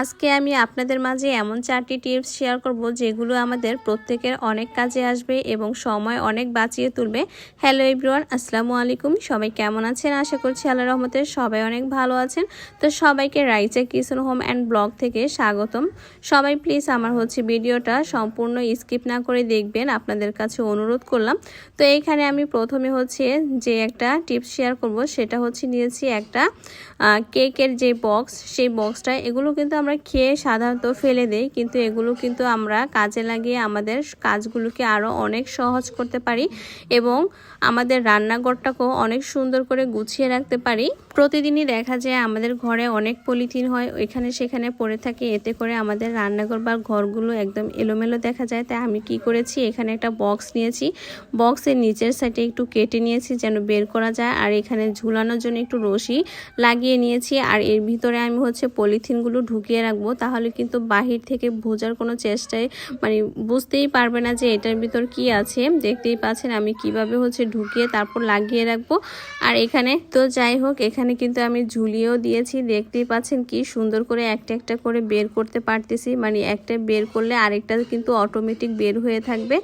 আজকে আমি আপনাদের মাঝে এমন চারটি টিপস শেয়ার করব যেগুলো আমাদের প্রত্যেকের অনেক কাজে আসবে এবং সময় অনেক বাঁচিয়ে তুলবে। হ্যালো এভরিওয়ান, আসসালামু আলাইকুম। সবাই কেমন আছেন? আশা করছি আল্লাহ রহমতের সবাই অনেক ভালো আছেন। তো সবাইকে Raicha kitchen home and blog থেকে স্বাগতম। সবাই প্লিজ আমার হচ্ছে ভিডিওটা সম্পূর্ণ স্কিপ না করে দেখবেন। আপনাদের কাছে অনুরোধ করলাম। তো এইখানে আমি প্রথমে হচ্ছে যে একটা টিপস শেয়ার করব, সেটা হচ্ছে নিয়েছি একটা কেকের যে বক্স, সেই বক্সটা, এগুলো কিন্তু আমরা খেয়ে সাধারণত ফেলে দেই, কিন্তু এগুলো কিন্তু আমরা কাজে লাগিয়ে আমাদের কাজগুলোকে আরও অনেক সহজ করতে পারি এবং আমাদের রান্নাঘরটাকেও অনেক সুন্দর করে গুছিয়ে রাখতে পারি। প্রতিদিনই দেখা যায় আমাদের ঘরে অনেক পলিথিন হয়, এখানে সেখানে পড়ে থাকে, এতে করে আমাদের রান্নাঘর বা ঘরগুলো একদম এলোমেলো দেখা যায়। তাই আমি কি করেছি, এখানে একটা বক্স নিয়েছি। বক্সের নিচের সাইডে একটু কেটে নিয়েছি যেন বের করা যায়, আর এখানে ঝুলানোর জন্য একটু রশি লাগিয়ে নিয়েছি, আর এর ভিতরে আমি হচ্ছে পলিথিনগুলো ঢুকিয়ে রাখব, তাহলে কিন্তু বাহির থেকে বোঝার কোনো চেষ্টায় মানে বুঝতেই পারবে না যে এটার ভিতর কি আছে। দেখতেই পাচ্ছেন আমি কীভাবে হচ্ছে ঢুকিয়ে তারপর লাগিয়ে রাখব। আর এখানে তো যাই হোক, এখানে কিন্তু আমি ঝুলিয়েও দিয়েছি। দেখতেই পাচ্ছেন কি সুন্দর করে একটা একটা করে বের করতে পারতেছি। মানে একটা বের করলে আরেকটা কিন্তু অটোমেটিক বের হয়ে থাকবে।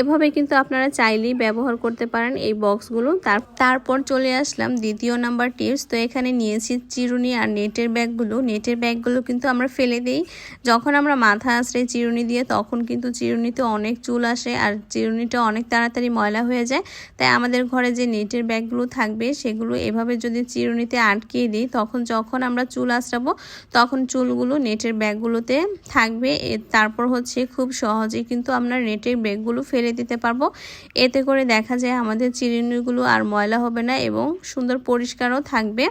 এভাবে কিন্তু আপনারা চাইলেই ব্যবহার করতে পারেন এই বক্সগুলো। তার, তারপর চলে আসলাম দ্বিতীয় নাম্বার টিপস। তো এখানে নিয়েছি চিরুনি আর নেটের ব্যাগগুলো। নেটের ব্যাগগুলো কিন্তু আমরা ফেলে দিই। যখন আমরা মাথা আশ্রয় চিরুনি দিয়ে, তখন কিন্তু চিরুনিতে অনেক চুল আসে আর চিরুনিটা অনেক তাড়াতাড়ি ময়লা হয়ে যায়। তাই আমাদের ঘরে যে নেটের ব্যাগগুলো থাকবে, সেগুলো এভাবে যদি চিরুনিতে আটকিয়ে দিই, তখন যখন আমরা চুল আশ্রাবো তখন চুলগুলো নেটের ব্যাগগুলোতে থাকবে। তারপর হচ্ছে খুব সহজেই কিন্তু আমরা নেটের ব্যাগগুলো ফেলে দিতে পারব। এতে করে দেখা যায় আমাদের চিরুনিগুলো আর ময়লা হবে না এবং সুন্দর পরিষ্কারও থাকবে।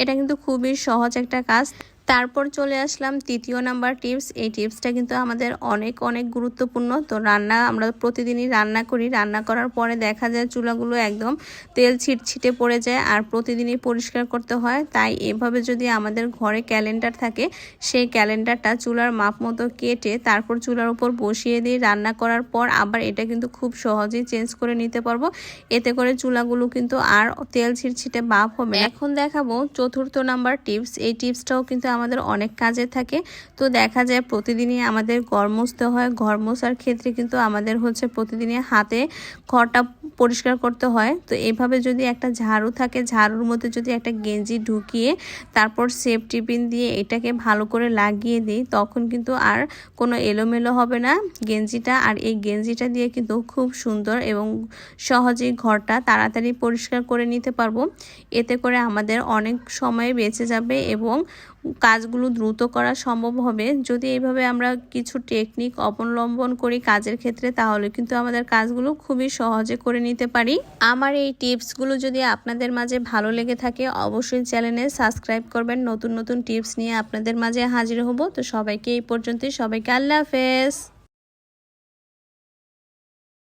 এটা কিন্তু খুবই সহজ একটা কাজ। তারপর চলে আসলাম তৃতীয় নাম্বার টিপস। এই টিপসটা কিন্তু আমাদের অনেক অনেক গুরুত্বপূর্ণ। তো রান্না আমরা প্রতিদিনই রান্না করি। রান্না করার পরে দেখা যায় চুলাগুলো একদম তেল ছিটছিটে পড়ে যায় আর প্রতিদিনই পরিষ্কার করতে হয়। তাই এভাবে যদি আমাদের ঘরে ক্যালেন্ডার থাকে সেই ক্যালেন্ডারটা চুলার মাপ মতো কেটে তারপর চুলার উপর বসিয়ে দিই রান্না করার পর আবার এটা কিন্তু খুব সহজেই চেঞ্জ করে নিতে পারব। এতে করে চুলাগুলো কিন্তু আর তেল ছিটছিটে বাপ হবে এখন দেখাবো চতুর্থ নাম্বার টিপস। এই টিপসটাও কিন্তু আমাদের অনেক কাজে থাকে। তো দেখা যায় প্রতিদিনই আমাদের ঘর মুছতে হয়। ঘর মোছার ক্ষেত্রে কিন্তু আমাদের হচ্ছে প্রতিদিনই হাতে ঘরটা পরিষ্কার করতে হয়। তো এইভাবে যদি একটা ঝাড়ু থাকে, ঝাড়ুর মধ্যে যদি একটা গেঞ্জি ঢুকিয়ে তারপর সেফ পিন দিয়ে এটাকে ভালো করে লাগিয়ে দিই, তখন কিন্তু আর কোনো এলোমেলো হবে না। গেঞ্জিটা আর এই গেঞ্জিটা দিয়ে কিন্তু খুব সুন্দর এবং সহজেই ঘরটা তাড়াতাড়ি পরিষ্কার করে নিতে পারব। এতে করে আমাদের অনেক সময় বেঁচে যাবে এবং কাজগুলো দ্রুত করা সম্ভব হবে। যদি এইভাবে আমরা কিছু টেকনিক অবলম্বন করি কাজের ক্ষেত্রে, তাহলে কিন্তু আমাদের কাজগুলো খুবই সহজে করে নিতে পারি। আমার এই টিপসগুলো যদি আপনাদের মাঝে ভালো লেগে থাকে, অবশ্যই চ্যানেলে সাবস্ক্রাইব করবেন। নতুন নতুন টিপস নিয়ে আপনাদের মাঝে হাজির হব। তো সবাইকে এই পর্যন্তই। সবাইকে আল্লাহ হাফেজ।